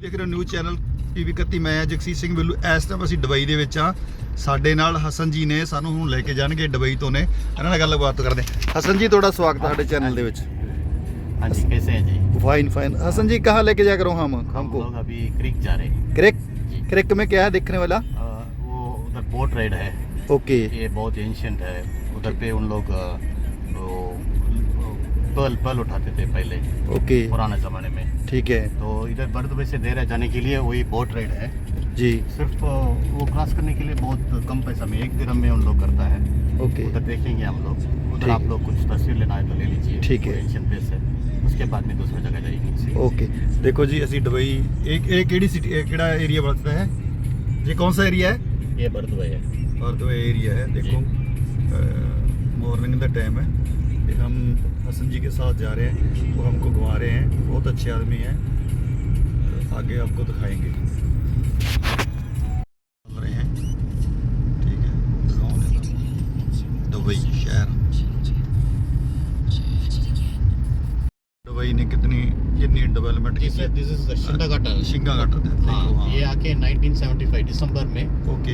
ਦੇਖ ਰਹੇ ਹੋ ਨਿਊਜ਼ ਚੈਨਲ ਪੀਵੀ 31 ਮੈਂ ਹਾਂ ਜਗਸੀਰ ਸਿੰਘ ਬਿੱਲੂ ਇਸ ਟਾਈਮ ਅਸੀਂ ਦੁਬਈ ਦੇ ਵਿੱਚ ਆ ਸਾਡੇ ਨਾਲ ਹਸਨ ਜੀ ਨੇ ਸਾਨੂੰ ਹੁਣ ਲੈ ਕੇ ਜਾਣਗੇ ਦੁਬਈ ਤੋਂ ਨੇ ਇਹਨਾਂ ਨਾਲ ਗੱਲਬਾਤ ਕਰਦੇ ਹਾਂ। ਹਸਨ ਜੀ ਤੁਹਾਡਾ ਸਵਾਗਤ ਹੈ ਸਾਡੇ ਚੈਨਲ ਦੇ ਵਿੱਚ हाँ जी कैसे हैं जी फाइन फाइन हसन जी कहाँ लेके जा करो हम हम हमको लोग अभी क्रिक जा रहे हैं क्रिक जी क्रिक में क्या है देखने वाला अ, वो उधर बोट राइड है ओके ये बहुत एंशियंट है उधर पे उन लोग अ, वो पल पल उठाते थे पहले ओके। पुराने ज़माने में। ठीक है। तो इधर बर्दबे से देर जाने के लिए वही बोट राइड है। जी। सिर्फ़ वो क्रॉस करने के लिए बहुत कम पैसा में एक दिन में उन लोग करता है। ओके। उधर देखेंगे हम लोग। उधर आप लोग कुछ तस्वीर लेना है तो ले लीजिए। ठीक है। एशियन प्लेस है। उसके बाद में दूसरी जगह जाएगी ओके। देखो जी अभी दुबई एक एक एडी सिटी एक एरिया बढ़ता है। ये कौन सा एरिया है? ये बर्दुबई है। बर्दुबई एरिया है देखो। मॉर्निंग का टाइम है। कि हम हसन जी के साथ जा रहे हैं। वो हमको घुमा रहे हैं। बहुत अच्छे आदमी हैं। आगे आपको दिखाएँगे। ठीक है। दुबई ने कितनी दिस इज़ शिंगा शिंगा ये आके 1975 दिसंबर में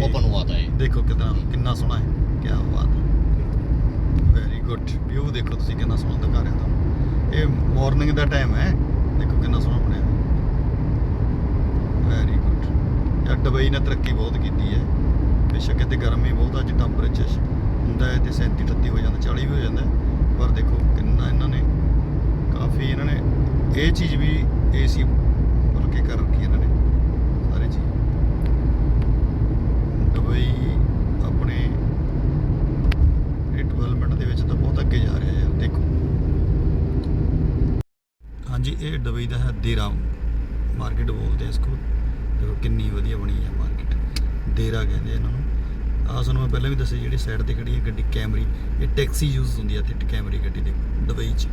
ओपन हुआ था ये। देखो कितना कितना सुना है। क्या बात है। ਗੁੱਡ ਵਿਊ ਦੇਖੋ ਤੁਸੀਂ ਕਿੰਨਾ ਸੋਹਣਾ ਦਿਖਾ ਰਿਹਾ ਤੁਹਾਨੂੰ। ਇਹ ਮਾਰਨਿੰਗ ਦਾ ਟਾਈਮ ਹੈ। ਦੇਖੋ ਕਿੰਨਾ ਸੋਹਣਾ ਬਣਿਆ। ਵੈਰੀ ਗੁੱਡ ਯਾਰ ਦੁਬਈ ਨੇ ਤਰੱਕੀ ਬਹੁਤ ਕੀਤੀ ਹੈ। ਬੇਸ਼ੱਕ ਇੱਥੇ ਗਰਮੀ ਬਹੁਤ ਅੱਜ ਟੈਂਪਰੇਚਰ ਹੁੰਦਾ ਹੈ ਤੇ 37 38 ਹੋ ਜਾਂਦਾ 40 ਵੀ ਹੋ ਜਾਂਦਾ ਪਰ ਦੇਖੋ ਕਿੰਨਾ ਇਹਨਾਂ ਨੇ, ਕਾਫੀ ਇਹਨਾਂ ਨੇ, ਇਹ ਚੀਜ਼ ਵੀ ਏਸੀ ਮਤਲਬ ਕਿ ਕਰ ਰੱਖੀ ਇਹਨਾਂ ਨੇ ਸਾਰੀ ਚੀਜ਼ ਦੁਬਈ ਆਪਣੇ ਡਿਵੈਲਪਮੈਂਟ ਦੇ ਵਿੱਚ ਤਾਂ ਬਹੁਤ ਅੱਗੇ ਜਾ ਰਿਹਾ ਯਾਰ ਦੇਖੋ ਹਾਂਜੀ, ਇਹ ਦੁਬਈ ਦਾ ਹੈ, ਦੇਰਾ ਮਾਰਕੀਟ ਬੋਲਦੇ ਆ ਇਸਕੋ ਦੇਖੋ ਕਿੰਨੀ ਵਧੀਆ ਬਣੀ ਹੈ ਮਾਰਕੀਟ ਦੇਰਾ ਕਹਿੰਦੇ ਇਹਨਾਂ ਨੂੰ। ਆਹ ਸਾਨੂੰ ਮੈਂ ਪਹਿਲਾਂ ਵੀ ਦੱਸਿਆ, ਜਿਹੜੀ ਸਾਈਡ ਤੇ ਖੜੀ ਹੈ ਗੱਡੀ, ਕੈਮਰੀ। ਇਹ ਟੈਕਸੀ ਯੂਜ਼ ਹੁੰਦੀ ਹੈ ਤੇ ਕੈਮਰੀ ਗੱਡੀ ਦੇ ਦੁਬਈ 'ਚ।